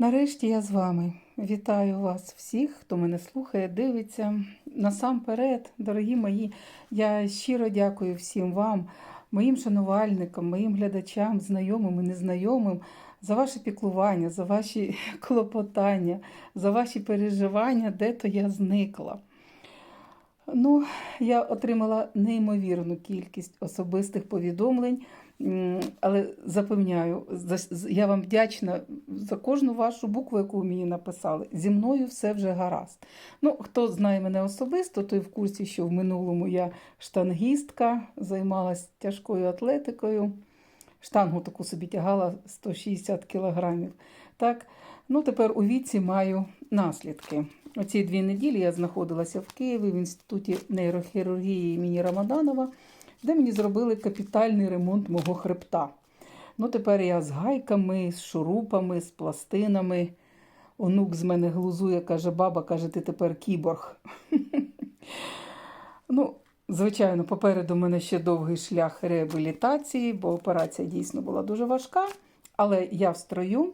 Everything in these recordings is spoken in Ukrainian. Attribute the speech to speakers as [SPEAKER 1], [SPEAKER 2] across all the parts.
[SPEAKER 1] Нарешті я з вами. Вітаю вас всіх, хто мене слухає, дивиться. Насамперед, дорогі мої, я щиро дякую всім вам, моїм шанувальникам, моїм глядачам, знайомим і незнайомим за ваше піклування, за ваші клопотання, за ваші переживання, де то я зникла. Ну, я отримала неймовірну кількість особистих повідомлень, але запевняю, я вам вдячна за кожну вашу букву, яку ви мені написали. Зі мною все вже гаразд. Ну, хто знає мене особисто, той в курсі, що в минулому я штангістка, займалась тяжкою атлетикою. Штангу таку собі тягала 160 кілограмів. Так, ну тепер у віці маю наслідки. Оці дві неділі я знаходилася в Києві в інституті нейрохірургії імені Рамаданова, де мені зробили капітальний ремонт мого хребта. Ну, тепер я з гайками, з шурупами, з пластинами. Онук з мене глузує, каже, баба, каже, ти тепер кіборг. Ну, звичайно, попереду мене ще довгий шлях реабілітації, бо операція дійсно була дуже важка. Але я в строю.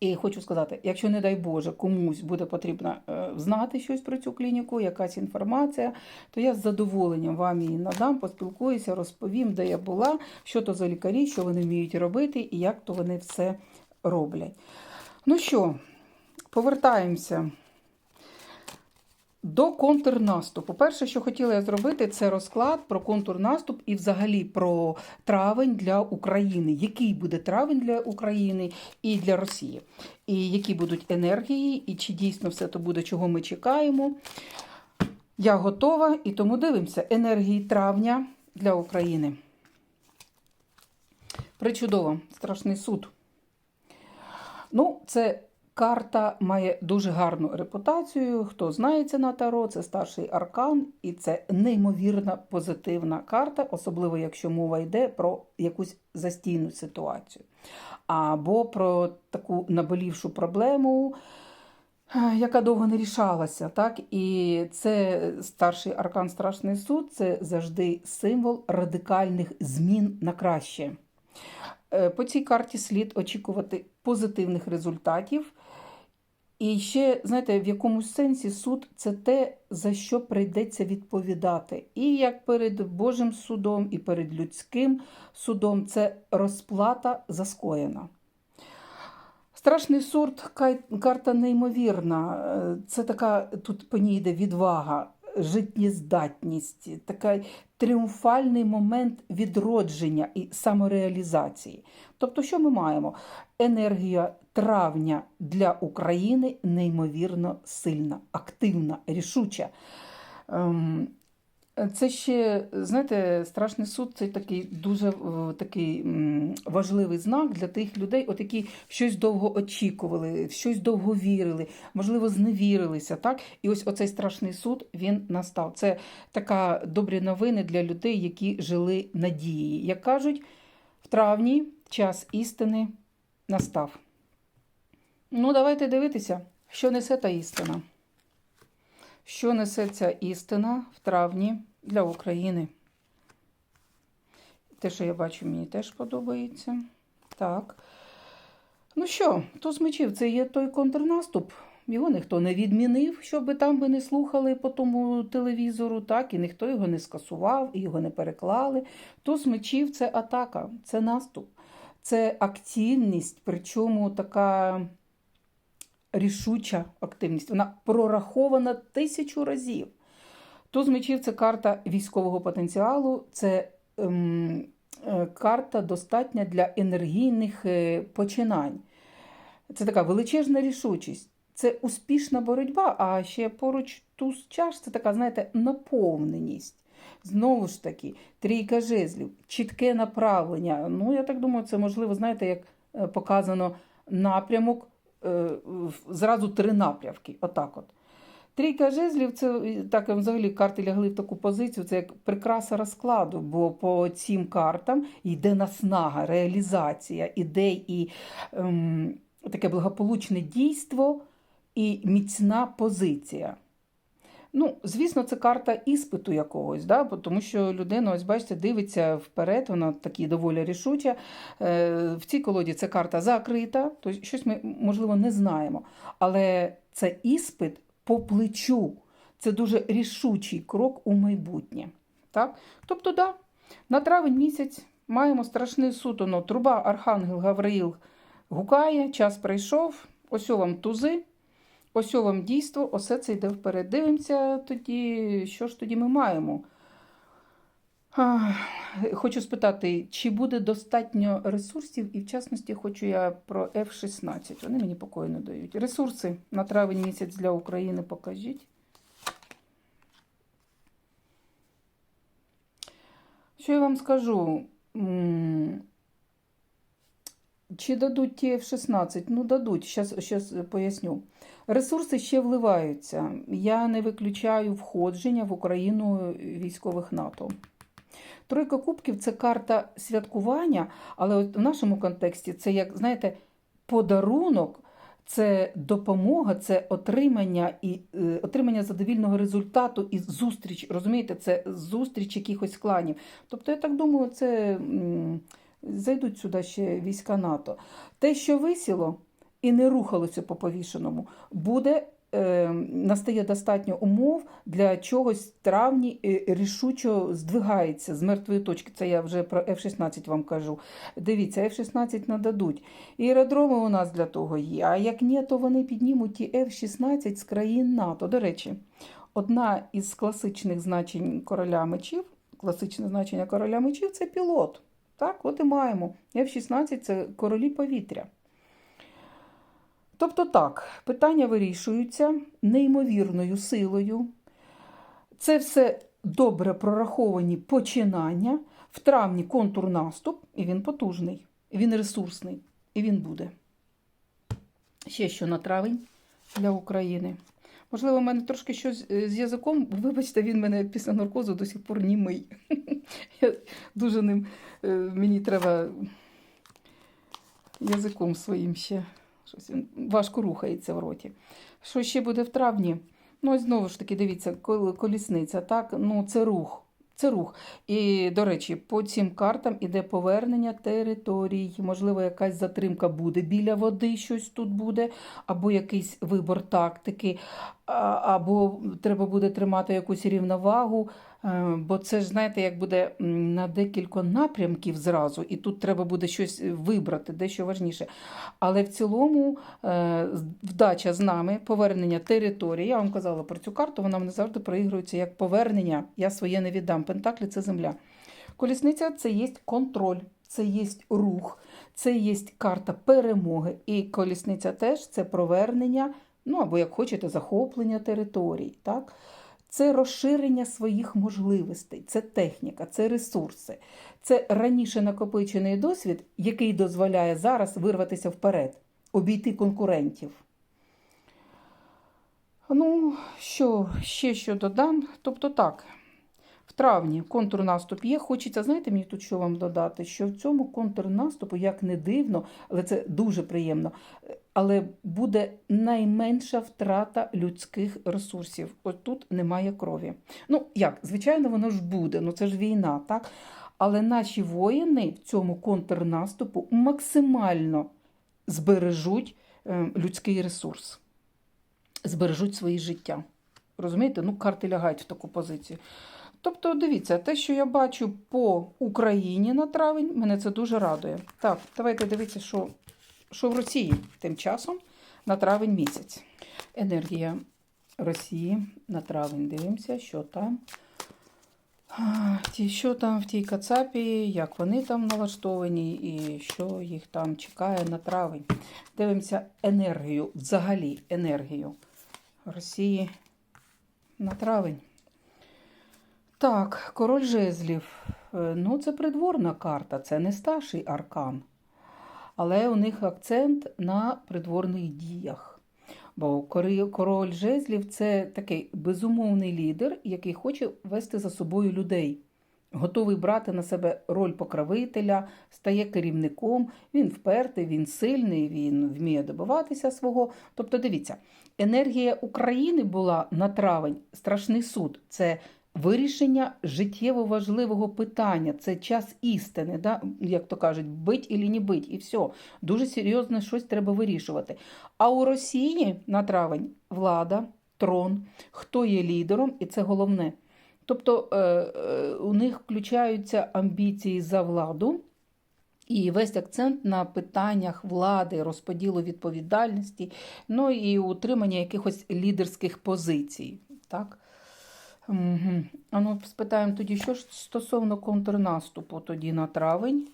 [SPEAKER 1] І хочу сказати, якщо, не дай Боже, комусь буде потрібно е, знати щось про цю клініку, якась інформація, то я з задоволенням вам її надам, поспілкуюся, розповім, де я була, що то за лікарі, що вони вміють робити і як то вони все роблять. Ну що, повертаємося до контрнаступу. Перше, що хотіла я зробити, це розклад про контрнаступ і взагалі про травень для України. Який буде травень для України і для Росії? І які будуть енергії, і чи дійсно все то буде, чого ми чекаємо. Я готова і тому дивимося енергії травня для України. Причудово, страшний суд. Ну, це карта має дуже гарну репутацію. Хто знається на Таро, це старший аркан, і це неймовірна позитивна карта, особливо якщо мова йде про якусь застійну ситуацію. Або про таку наболівшу проблему, яка довго не рішалася. Так? І це старший аркан Страшний суд це завжди символ радикальних змін на краще. Е, По цій карті слід очікувати позитивних результатів. І ще, знаєте, в якомусь сенсі суд це те, за що прийдеться відповідати. І як перед Божим судом, і перед людським судом це розплата за скоєна. Страшний суд, карта неймовірна. Е, Це така, тут по ній йде відвага, життєздатність, такий тріумфальний момент відродження і самореалізації. Тобто, що ми маємо? Енергія травня для України неймовірно сильна, активна, рішуча. Ем, Це ще, знаєте, страшний суд це такий дуже е, такий важливий знак для тих людей, от які щось довго очікували, щось довго вірили, можливо, зневірилися. Так? І ось оцей страшний суд він настав. Це така добрі новини для людей, які жили надією. Як кажуть, в травні час істини настав. Ну, давайте дивитися, що несе та істина. Що несе ця істина в травні для України? Те, що я бачу, мені теж подобається. Так. Ну що, туз мечів це є той контрнаступ. Його ніхто не відмінив, щоб там би не слухали по тому телевізору, так, і ніхто його не скасував, і його не переклали. Туз мечів це атака, це наступ, це активність, причому така рішуча активність. Вона прорахована тисячу разів. Туз мечів це карта військового потенціалу, це ем, е, карта достатня для енергійних е, починань. Це така величезна рішучість. Це успішна боротьба, а ще поруч туз чаш це така, знаєте, наповненість. Знову ж таки, трійка жезлів, чітке направлення. Ну, я так думаю, це можливо, знаєте, як е, показано напрямок, зразу три напрямки. Отак от. Трійка жезлів, це е, так взагалі карти лягли в таку позицію, це як прикраса розкладу, бо по цим картам йде наснага, реалізація ідей і ем, таке благополучне дійство і міцна позиція. Ну, звісно, це карта іспиту якогось, да? тому що людина, ось бачите, дивиться вперед, вона такі доволі рішуча. Е, В цій колоді це карта закрита, тобто щось ми, можливо, не знаємо. Але це іспит по плечу. Це дуже рішучий крок у майбутнє. Так? Тобто, да, на травень місяць маємо страшний суд, труба Архангел Гавриїл гукає, час прийшов, ось вам тузи. Ось вам дійство, усе це йде вперед. Дивимося тоді, що ж тоді ми маємо. Хочу спитати, чи буде достатньо ресурсів, і в частності хочу я про F-16. Вони мені покою не дають. Ресурси на травень місяць для України покажіть. Що я вам скажу? Чи дадуть ті F-16? Ну, дадуть, зараз поясню. Ресурси ще вливаються. Я не виключаю входження в Україну військових НАТО. Тройка кубків це карта святкування, але в нашому контексті це, як знаєте, подарунок, це допомога, це отримання і е, отримання задовільного результату і зустріч. Розумієте, це зустріч якихось кланів. Тобто, я так думаю, це зайдуть сюди ще війська НАТО. Те, що висіло і не рухалося по повішеному, буде. е, Настає достатньо умов для чогось в травні е, рішучо здвигається з мертвої точки. Це я вже про F-16 вам кажу. Дивіться, F-16 нададуть. І аеродроми у нас для того є. А як ні, то вони піднімуть ті F-16 з країн НАТО. До речі, одна із класичних значень короля мечів, класичне значення короля мечів це пілот. Так, от і маємо. F-16 це королі повітря. Тобто так, питання вирішуються неймовірною силою. Це все добре прораховані починання. В травні контрнаступ, і він потужний, він ресурсний, і він буде. Ще що на травень для України. Можливо, в мене трошки щось е, з язиком. Вибачте, він мене після наркозу до сих пор німий. Я дуже ним е, мені треба язиком своїм ще. Щось важко рухається в роті. Що ще буде в травні? Ну, знову ж таки, дивіться, кол- колісниця, так? Ну, це рух. Це рух. І, до речі, по цим картам іде повернення територій. Можливо, якась затримка буде біля води, щось тут буде, або якийсь вибор тактики, або треба буде тримати якусь рівновагу. Е, Бо це ж, знаєте, як буде на декілька напрямків зразу, і тут треба буде щось вибрати, дещо важніше. Але в цілому е, вдача з нами, повернення території. Я вам казала про цю карту, вона мене завжди проігрується як повернення. Я своє не віддам. Пентаклі це земля. Колісниця це є контроль, це є рух, це є карта перемоги. І колісниця теж це провернення, ну або як хочете, захоплення територій. Так? Це розширення своїх можливостей, це техніка, це ресурси, це раніше накопичений досвід, який дозволяє зараз вирватися вперед, обійти конкурентів. Ну, що, ще що додам? Тобто так, в травні контрнаступ є. Хочеться, знаєте, мені тут що вам додати, що в цьому контрнаступу, як не дивно, але це дуже приємно, але буде найменша втрата людських ресурсів. От тут немає крові. Ну, як, звичайно, воно ж буде, ну це ж війна, так? Але наші воїни в цьому контрнаступу максимально збережуть е, людський ресурс, збережуть свої життя. Розумієте? Ну, карти лягають в таку позицію. Тобто, дивіться, те, що я бачу по Україні на травень, мене це дуже радує. Так, давайте дивіться, що, що в Росії тим часом на травень місяць. Енергія Росії на травень. Дивимося, що там. Що там в тій Кацапі, як вони там налаштовані, і що їх там чекає на травень. Дивимося енергію, взагалі енергію Росії на травень. Так, король жезлів. Е, Ну, це придворна карта, це не старший аркан. Але у них акцент на придворних діях. Бо король жезлів це такий безумовний лідер, який хоче вести за собою людей. Готовий брати на себе роль покровителя, стає керівником, він впертий, він сильний, він вміє добиватися свого. Тобто, дивіться, енергія України була на травень страшний суд. Це вирішення життєво важливого питання. Це час істини, да? як то кажуть, бить і не бить, і все. Дуже серйозно щось треба вирішувати. А у Росії на травень влада, трон, хто є лідером, і це головне. Тобто е, е, у них включаються амбіції за владу. І весь акцент на питаннях влади, розподілу відповідальності, ну і утримання якихось лідерських позицій. Так? Угу. А ну, спитаємо тоді, що ж стосовно контрнаступу тоді на травень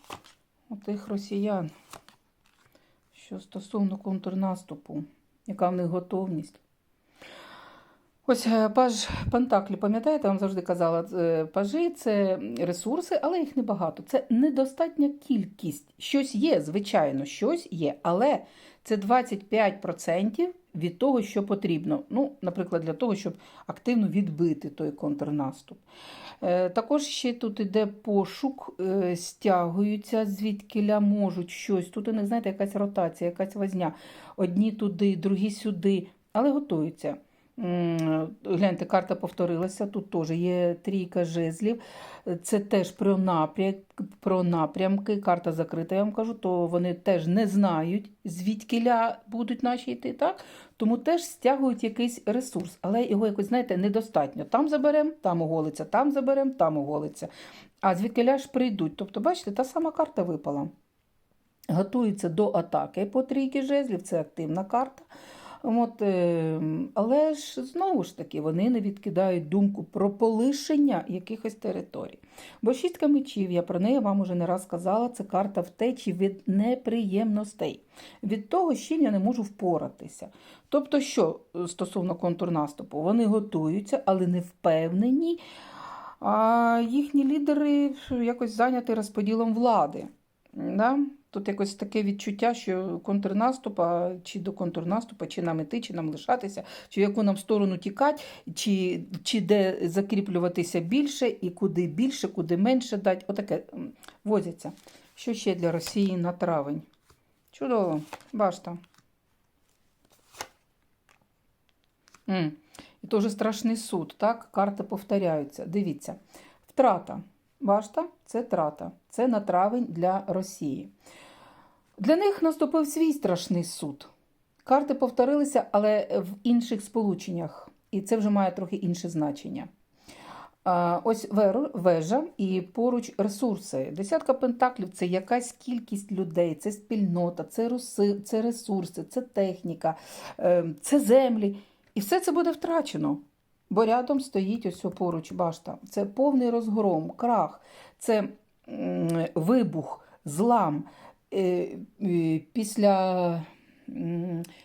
[SPEAKER 1] у тих росіян. Що стосовно контрнаступу, яка в них готовність? Ось е, паж Пентаклі, пам'ятаєте, я вам завжди казала, е, пажі це ресурси, але їх небагато. Це недостатня кількість. Щось є, звичайно, щось є, але це 25% від того, що потрібно. Ну, наприклад, для того, щоб активно відбити той контрнаступ. Е, Також ще тут іде пошук, е, стягуються, звідкиля можуть щось. Тут у них, знаєте, якась ротація, якась возня. Одні туди, другі сюди, але готуються. Гляньте, карта повторилася. Тут теж є трійка жезлів. Це теж про, напрям, про напрямки. Карта закрита, я вам кажу, то вони теж не знають, звідкиля будуть наші йти. так? Тому теж стягують якийсь ресурс, але його якось, знаєте, недостатньо. Там заберемо, там оголиться, там заберемо, там оголиться. А звідкиля ж прийдуть. Тобто, бачите, та сама карта випала. Готується до атаки по трійки жезлів, це активна карта. От, е, але ж знову ж таки вони не відкидають думку про полишення якихось територій. Бо шістка мечів, я про неї вам уже не раз казала, це карта втечі від неприємностей, від того, з чим я не можу впоратися. Тобто, що е, стосовно контрнаступу, вони готуються, але не впевнені, а їхні лідери якось зайняті розподілом влади. Да? Тут якось таке відчуття, що контрнаступа, чи до контрнаступа, чи нам іти, чи нам лишатися, чи в яку нам сторону тікати, чи, чи де закріплюватися більше, і куди більше, куди менше дати. Отаке возяться. Що ще для Росії на травень? Чудово, башта. І теж страшний суд, так? Карти повторяються. Дивіться. Втрата. Башта це трата. Це на травень для Росії. Для них наступив свій страшний суд. Карти повторилися, але в інших сполученнях, і це вже має трохи інше значення. Ось вежа і поруч ресурси. Десятка пентаклів це якась кількість людей, це спільнота, це, ресурси, це техніка, е, це землі. І все це буде втрачено. Бо рядом стоїть ось поруч башта. Це повний розгром, крах, це вибух, злам. Е, е, Після,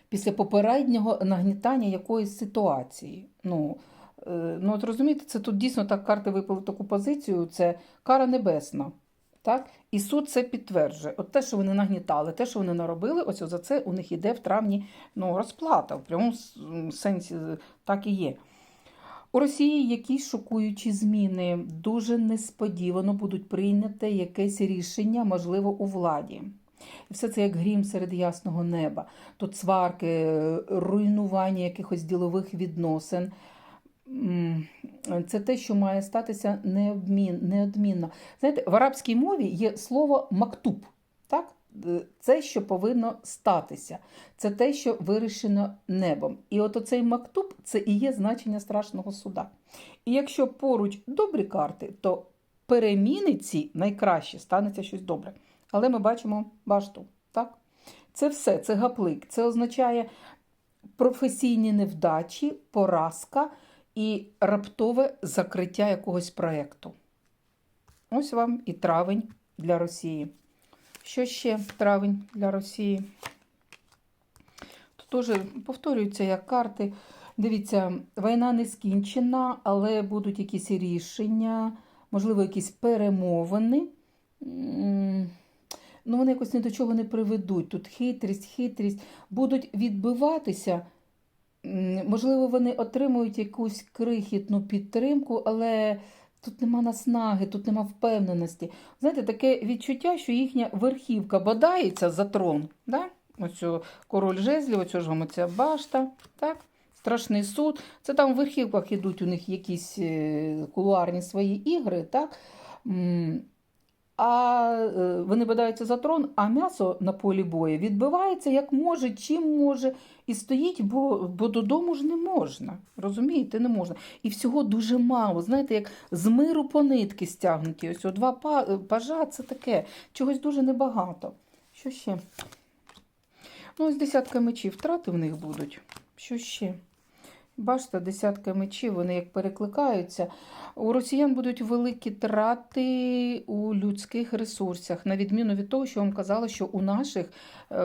[SPEAKER 1] після попереднього нагнітання якоїсь ситуації. Ну, е, ну от розумієте, це тут дійсно так карти випали таку позицію, це кара небесна. Так? І суд це підтверджує. От те, що вони нагнітали, те, що вони наробили, ось за це у них іде в травні ну, розплата. В прямому сенсі так і є. У Росії якісь шокуючі зміни. Дуже несподівано будуть прийняте якесь рішення, можливо, у владі. І все це як грім серед ясного неба. Тут сварки, руйнування якихось ділових відносин. Це те, що має статися неодмінно. Знаєте, в арабській мові є слово мактуб. Так? Е, Це, що повинно статися. Це те, що вирішено небом. І от оцей мактуб це і є значення страшного суда. І якщо поруч добрі карти, то переміни ці найкраще станеться щось добре. Але ми бачимо башту. Так? Це все, це гаплик. Це означає професійні невдачі, поразка і раптове закриття якогось проєкту. Ось вам і травень для Росії. Що ще травень для Росії? Тут теж повторюються як карти. Дивіться, війна не скінчена, але будуть якісь рішення, можливо, якісь перемовини. Ну, вони якось ні до чого не приведуть. Тут хитрість, хитрість. Будуть відбиватися. Можливо, вони отримують якусь крихітну підтримку, але тут нема наснаги, тут нема впевненості. Знаєте, таке відчуття, що їхня верхівка бодається за трон. Да? Ось король жезлів, оцю ж оця башта. Так? страшний суд. Це там в верхівках ідуть у них якісь е, кулуарні свої ігри, так? А е, вони бодаються за трон, а м'ясо на полі бою відбивається як може, чим може, і стоїть, бо, бо додому ж не можна. Розумієте, не можна. І всього дуже мало. Знаєте, як з миру по нитки стягнуті. Ось о, два е, пажа це таке, чогось дуже небагато. Що ще? Ну, ось десятка мечів втрати в них будуть. Що ще? Бачите, десятка мечів, вони як перекликаються. У росіян будуть великі трати у людських ресурсах, на відміну від того, що вам казала, що у наших, е,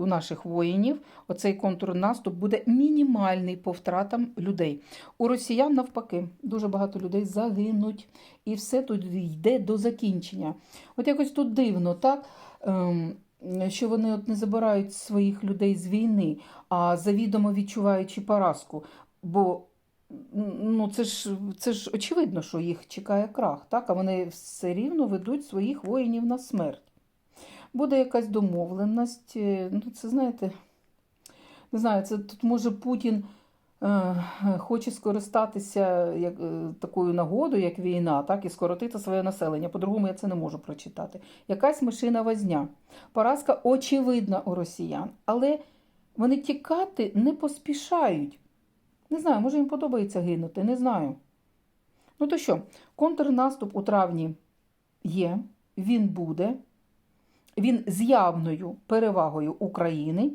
[SPEAKER 1] у наших воїнів оцей контрнаступ буде мінімальний по втратам людей. У росіян навпаки, дуже багато людей загинуть, і все тут йде до закінчення. От якось тут дивно, так? Що вони от не забирають своїх людей з війни, а завідомо відчуваючи поразку. Бо ну, це, ж, це ж очевидно, що їх чекає крах, так? а вони все рівно ведуть своїх воїнів на смерть. Буде якась домовленість. е, Ну, це знаєте, не знаю, це тут може Путін хоче скористатися як, е, такою нагодою, як війна, так, і скоротити своє населення. По-другому я це не можу прочитати. Якась мишина возня. Поразка очевидна у росіян, але вони тікати не поспішають. Не знаю, може їм подобається гинути, не знаю. Ну то що, контрнаступ у травні є, він буде, він з явною перевагою України.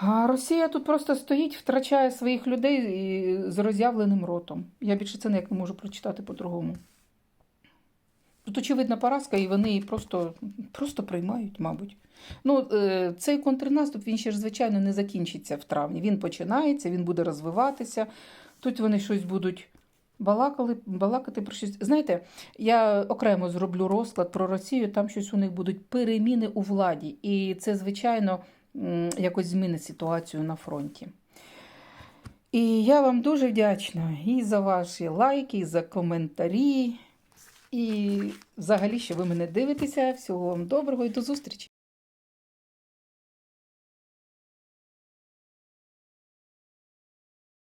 [SPEAKER 1] А Росія тут просто стоїть, втрачає своїх людей з роз'явленим ротом. Я більше це ніяк не можу прочитати по-другому. Тут очевидна поразка, і вони її просто, просто приймають, мабуть. Ну, е, цей контрнаступ, він ще ж, звичайно, не закінчиться в травні. Він починається, він буде розвиватися. Тут вони щось будуть балакали, балакати про щось. Знаєте, я окремо зроблю розклад про Росію, там щось у них будуть переміни у владі. І це, звичайно, якось змінить ситуацію на фронті. І я вам дуже вдячна і за ваші лайки, і за коментарі. І взагалі, що ви мене дивитеся. Всього вам доброго і до зустрічі!